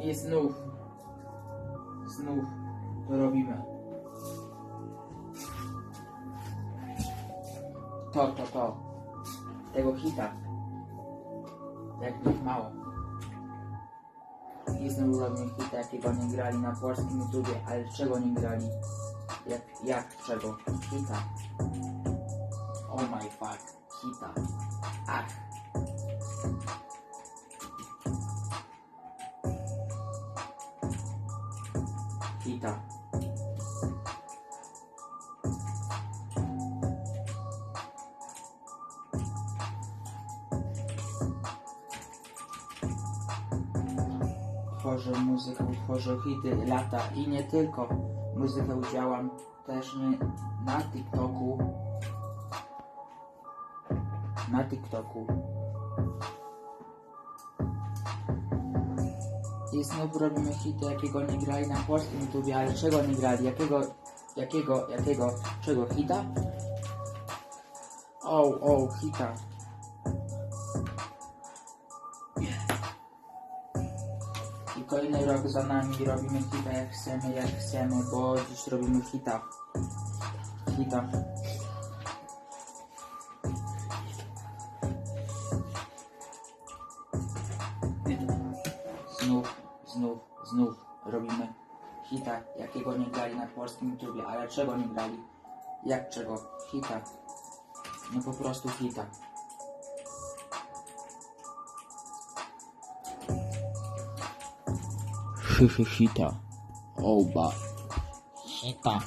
I znów, znów to robimy. To, to, to. Tego hita. Jak ich mało. I znów robimy hita, jakiego nie grali na polskim YouTubie, ale czego nie grali? Jak, jak czego? Hita. Oh my fuck. Hita. Ach. Hita. Tworzę muzykę, tworzę hity lata i nie tylko. Muzykę działam też nie na TikToku. Na TikToku. I znów robimy hity, jakiego nie grali na polskim YouTubie, ale czego nie grali? Jakiego, jakiego, jakiego, czego hita? O, o, hita. I kolejny rok za nami robimy hita jak chcemy, jak chcemy, bo dziś robimy hita. Hita. Znów, znów robimy hita, jakiego nie grali na polskim YouTubie, ale czego nie grali? Jak czego? Hita. No po prostu hita. Hita. Oba. Hita.